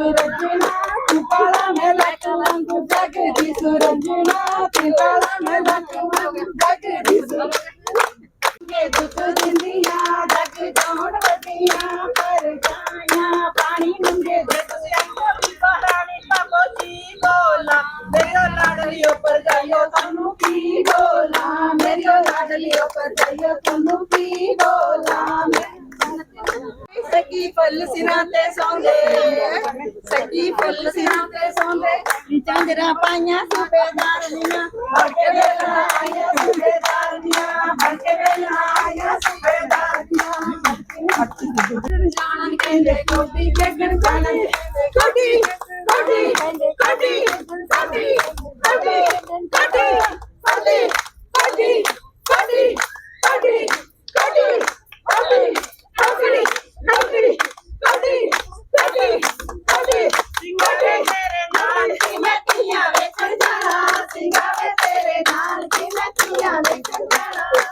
सुरंजना तुपाला में लकलम जगदी सुरंजना तुपाला में लकलम जगदी ये दुख जिंदिया जग जाऊन बदिया पर जाया पानी नंगे जग सियांगो बिहारानी पापोची बोला मेरे लाडलियो पर जायो तनु की बोला मेरे लाडलियो पर जायो तनु की बोला ਸੱਗੀ ਫੁੱਲ ਸਿਰਾਂ ਤੇ ਸੌਂਦੇ। ਸੱਗੀ ਫੁੱਲ ਸਿਰਾਂ ਤੇ ਸੌਂਦੇ। ਚਾਂਦਰਾ ਪਾਈਆਂ ਸੂਬੇਦਾਰ ਨੀਆਂ ਬੜਕੇ ਵੇਲਾ ਆਇਆ ਸੂਬੇਦਾਰ ਨੀਆਂ ਬੜਕੇ ਵੇਲਾ ਆਇਆ ਸੂਬੇਦਾਰ ਨੀਆਂ ਜਾਣ ਕਹਿੰਦੇ ਕੋਟੀ ਜਗਨ ਜਾਣ ਕੋਟੀ ਕੋਟੀ Thank you.